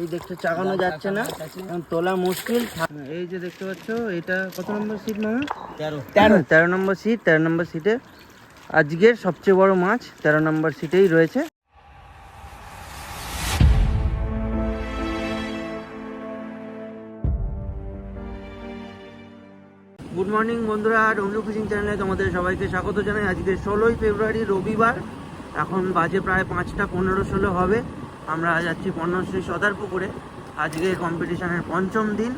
এই দেখতে চাগানো যাচ্ছে না। এখন তোলা মুশকিল। এই যে দেখতে পাচ্ছ এটা কত নম্বর সিট মামা? তেরো। তেরো। তেরো নম্বর সিট তেরো নম্বর সিটে আজকের সবচেয়ে বড় মাছ তেরো নম্বর সিটেই রয়েছে। গুড মর্নিং বন্ধুরা ডোমজু ফিশিং চ্যানেলে তোমাদের সবাইকে স্বাগত জানাই। আজকে ষোলোই ফেব্রুয়ারি রবিবার এখন বাজে প্রায় পাঁচটা পনেরো ষোলো হবে। আমরা যাচ্ছি পণ্যশ্রী সদার পুকুরে আজকে কম্পিটিশনের পঞ্চম দিন।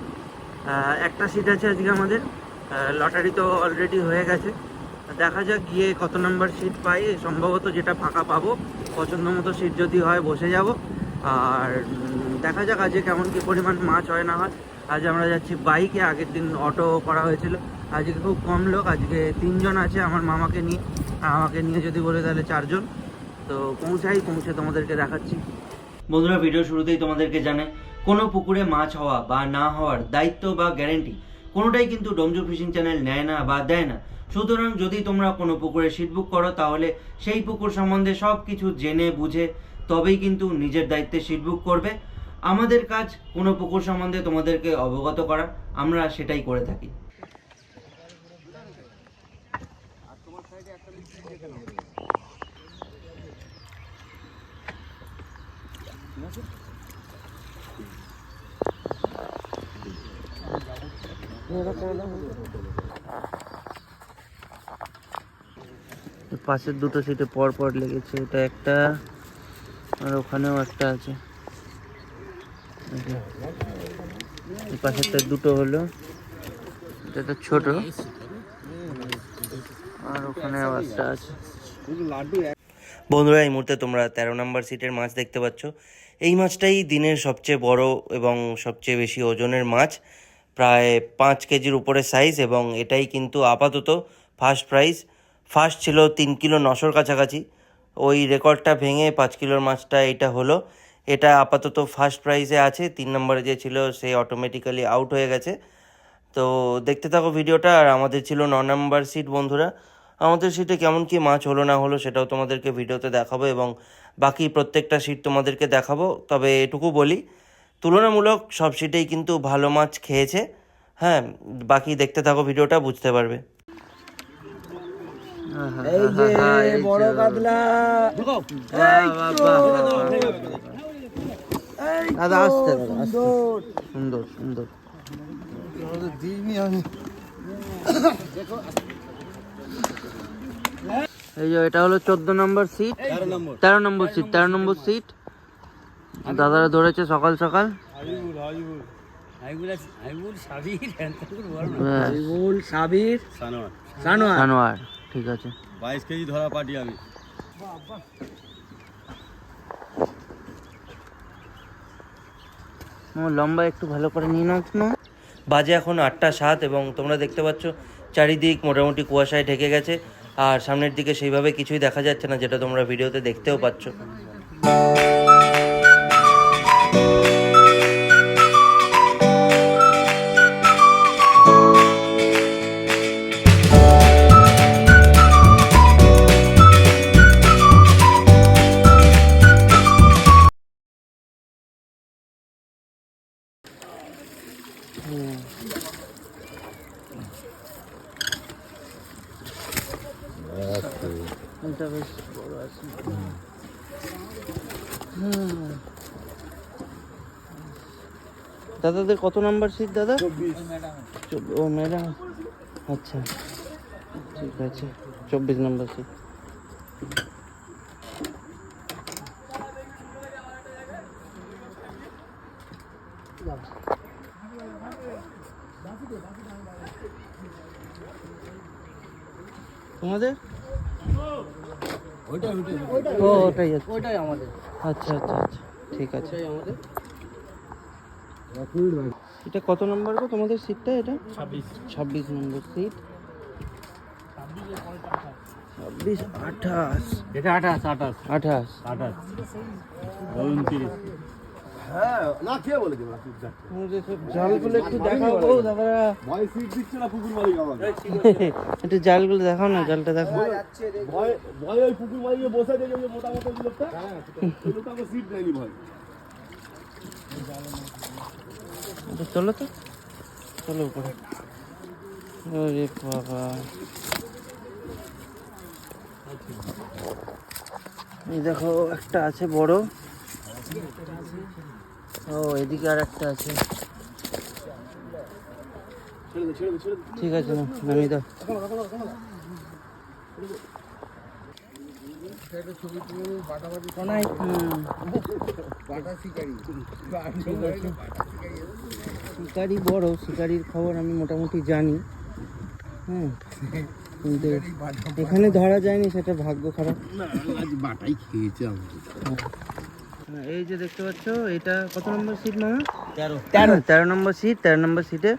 একটা সিট আছে আজকে আমাদের। লটারি তো অলরেডি হয়ে গেছে। দেখা যাক গিয়ে কত নাম্বার সিট পাই। সম্ভবত যেটা ফাঁকা পাবো, পছন্দ মতো সিট যদি হয় বসে যাব। আর দেখা যাক আজকে কেমন কি পরিমাণ মাছ হয় না হয়। আজ আমরা যাচ্ছি বাইকে আগের দিন অটো করা হয়েছিল। আজকে খুব কম লোক। আজকে তিনজন আছে আমার মামাকে নিয়ে। আমাকে নিয়ে যদি বলে তাহলে চারজন। তো পৌঁছাই, পৌঁছে তোমাদেরকে দেখাচ্ছি। বন্ধুরা ভিডিও শুরুতেই তোমাদেরকে জানাই, কোনো পুকুরে মাছ হওয়া বা না হওয়ার দায়িত্ব বা গ্যারেন্টি কোনোটাই কিন্তু ডোমজু ফিশিং চ্যানেল নেয় না বা দেয় না। সুতরাং যদি তোমরা কোনো পুকুরে সিট বুক করো, তাহলে সেই পুকুর সম্বন্ধে সব কিছু জেনে বুঝে তবেই কিন্তু নিজের দায়িত্বে সিট বুক করবে। আমাদের কাজ কোনো পুকুর সম্বন্ধে তোমাদেরকে অবগত করা, আমরা সেটাই করে থাকি। পাশের দুটো সিটে পর পর লেগেছে, এটা একটা, আর ওখানেও একটা আছে। পাশেরটা দুটো হলো এটা তো ছোট, আর ওখানে একটা আছে। বন্ধুরা, এই মুহূর্তে তোমরা তেরো নম্বর সিটের মাছ দেখতে পাচ্ছ। এই মাছটাই দিনের সবচেয়ে বড় এবং সবচেয়ে বেশি ওজনের মাছ, প্রায় পাঁচ কেজির উপরে সাইজ এবং এটাই কিন্তু আপাতত ফার্স্ট প্রাইজ ফার্স্ট ছিল তিন কিলো নশোর কাছাকাছি। ওই রেকর্ডটা ভেঙে পাঁচ কিলোর মাছটা এটা হলো। এটা আপাতত ফার্স্ট প্রাইজে আছে। তিন নম্বরে যে ছিল, সে অটোমেটিক্যালি আউট হয়ে গেছে। তো দেখতে থাকো ভিডিওটা। আর আমাদের ছিল ন নম্বর সিট, বন্ধুরা। আমাদের সিটে কেমন কি মাছ হলো না হলো সেটাও তোমাদেরকে ভিডিওতে দেখাবো এবং বাকি প্রত্যেকটা সিট তোমাদেরকে দেখাবো। তবে এটুকু বলি তুলনামূলক সব সিটেই কিন্তু ভালো মাছ খেয়েছে। হ্যাঁ বাকি দেখতে থাকো ভিডিওটা বুঝতে পারবে। এই যে বড় কাতলা। দাদা আসতে দাদা আসতে। সুন্দর। সুন্দর এই যে এটা হলো চোদ্দ নম্বর সিট তেরো নম্বর। সিট তেরো নম্বর সিট দাদারা ধরেছে সকাল সকাল। সানোয়ার। ঠিক আছে। বাইশ কেজি ধরা পাটি আমি। লম্বা একটু ভালো করে নিয়ে নাও বাজে এখন আটটা সাত এবং তোমরা দেখতে পাচ্ছ চারিদিক মোটামুটি কুয়াশায় ঢেকে গেছে, আর সামনের দিকে সেইভাবে কিছুই দেখা যাচ্ছে না, যেটা তোমরা ভিডিওতে দেখতেও পাচ্ছ। এটা বেশ বড় আছে। দাদাদের কত নাম্বার সিট দাদা? ও ম্যাডাম আচ্ছা। ঠিক আছে। চব্বিশ নাম্বার সিট তোমাদের? ও ওটাই আছে। ওইটাই আমাদের। আচ্ছা আচ্ছা আচ্ছা ঠিক আছে। আমাদের। এটা কত নম্বর গো তোমাদের সিটটা এটা? ছাব্বিশ। ছাব্বিশ নম্বর সিট ছাব্বিশ আঠাশ। এটা আঠাশ আঠাশ। আঠাশ। আঠাশ। উনত্রিশ। হ্যাঁ না কে বলে দেবো জালগুলো একটু দেখাও ভয় সিট দিচ্ছে না পুকুর মালিক আমাকে। একটু জালগুলো দেখাও না জালটা দেখাও। ভয় ভয় ওই পুকুর মালিকে বসে দেখে ওই যে মোটা মোটা লোকটা। ওই সিট নেয়নি ভয়। আচ্ছা, চলো তো। চলো উপরে। আরে বাবা। এই দেখো একটা আছে বড়। ও এদিকে আর একটা আছে। ঠিক আছে নামিয়ে দাও। শিকারি বড় শিকারির খবর আমি মোটামুটি জানি। হুম কিন্তু এখানে ধরা যায়নি সেটা ভাগ্য খারাপ। আজ বাটাই খেয়েছে আমাকে হ্যাঁ, এই যে দেখতে পাচ্ছ এটা কত নম্বর সিট মামা? তেরো। তেরো। তেরো। নম্বর সিট তেরো নম্বর সিটে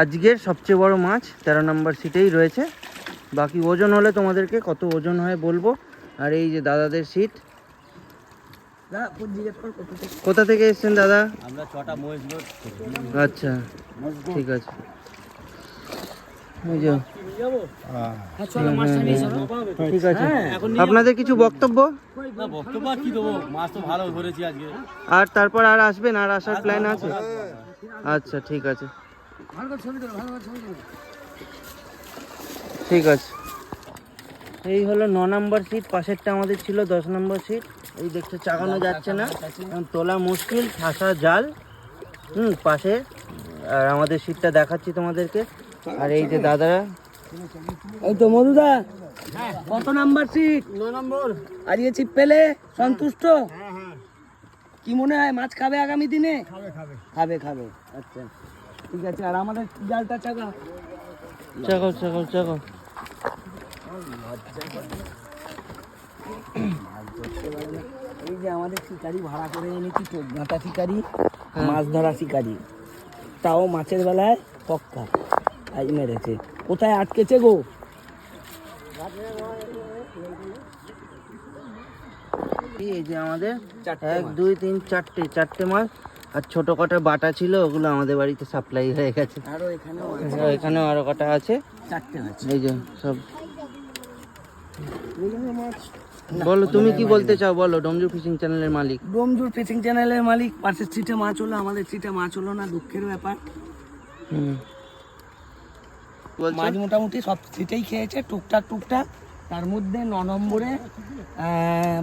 আজকের সবচেয়ে বড় মাছ তেরো নম্বর সিটেই রয়েছে। বাকি ওজন হলে তোমাদেরকে কত ওজন হয় বলব। আর এই যে দাদাদের সিট কোথা থেকে? এসেছেন দাদা? আমরা ছটা আচ্ছা ঠিক আছে। ঠিক আছে। আপনাদের কিছু বক্তব্য? আর তারপর আর আসবেন? আর আসার প্ল্যান আছে? আচ্ছা ঠিক আছে। ঠিক আছে। এই হলো ন নম্বর সিট পাশেরটা আমাদের ছিল দশ নম্বর সিট এই দেখছ চাগানো যাচ্ছে না। তোলা মুশকিল ঠাসা জাল। হুম পাশে। আর আমাদের সিটটা দেখাচ্ছি তোমাদেরকে। আর এই যে দাদারা? এই তো মধুদা কত নাম্বার সিট ন নম্বর। আজকে চিপ পেলে সন্তুষ্ট? কি মনে হয় মাছ খাবে আগামী দিনে? খাবে খাবে। খাবে খাবে। আচ্ছা ঠিক আছে আর আমাদের জালটা চাকা। চাকাও চাকাও চাকাও। এই যে আমাদের শিকারি ভাড়া করে এনেছি চোদ্দাটা শিকারি মাছ ধরা শিকারি। তাও মাছের বেলায় পক্কা। আজ মেরেছে। কোথায় আটকেছে গো? এই যে আমাদের এক দুই তিন চারটে চারটে মাছ আর ছোট কটা বাটা ছিল ওগুলো আমাদের বাড়িতে সাপ্লাই হয়ে গেছে। আরও এখানেও হ্যাঁ, এখানেও আরও কটা আছে। চারটে আছে এই যে সব। বলো তুমি কি বলতে চাও? বলো ডমজু ফিশিং চ্যানেলের মালিক। ডোমজুর ফিশিং চ্যানেলের মালিক পাশের সিটে মাছ হলো আমাদের সিটে মাছ হলো না দুঃখের ব্যাপার। হুম। মাছ মোটামুটি সব সিটেই খেয়েছে টুকটাক টুকটাক। তার মধ্যে ন নম্বরে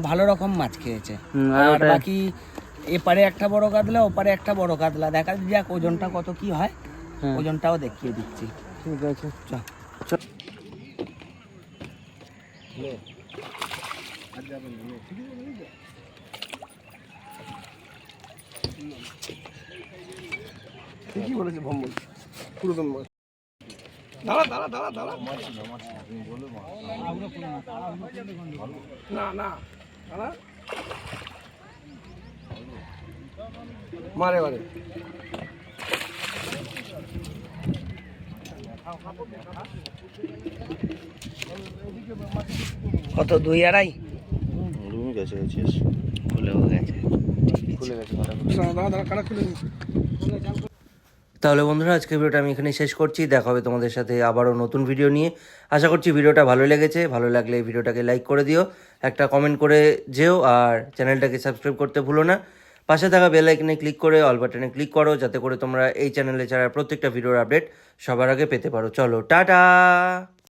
ভালো রকম মাছ খেয়েছে। আর বাকি এপারে একটা বড় কাতলা ওপারে একটা বড় কাতলা। দেখা যাক ওজনটা কত কি হয়। ওজনটাও দেখিয়ে দিচ্ছি। ঠিক আছে। ঠিকই বলেছে ভম্বল। পুরাতন মাছ দাঁড়া দাঁড়া দাঁড়া দাঁড়া। না না দাঁড়া। মারে মারে। কত দুই আড়াই? খুলেও গেছে। দাঁড়া দাঁড়া কাটা খুলে তাহলে বন্ধুরা আজকে ভিডিওটা আমি এখানে শেষ করছি। দেখা হবে তোমাদের সাথে আবারও নতুন ভিডিও নিয়ে। আশা করছি ভিডিওটা ভালো লেগেছে। ভালো লাগলে এই ভিডিওটাকে লাইক করে দিও, একটা কমেন্ট করে যেও, আর চ্যানেলটাকে সাবস্ক্রাইব করতে ভুলো না। পাশে থাকা বেল আইকনে ক্লিক করে অল বাটনে ক্লিক করো, যাতে করে তোমরা এই চ্যানেলে ছাড়া প্রত্যেকটা ভিডিওর আপডেট সবার আগে পেতে পারো। চলো, টাটা!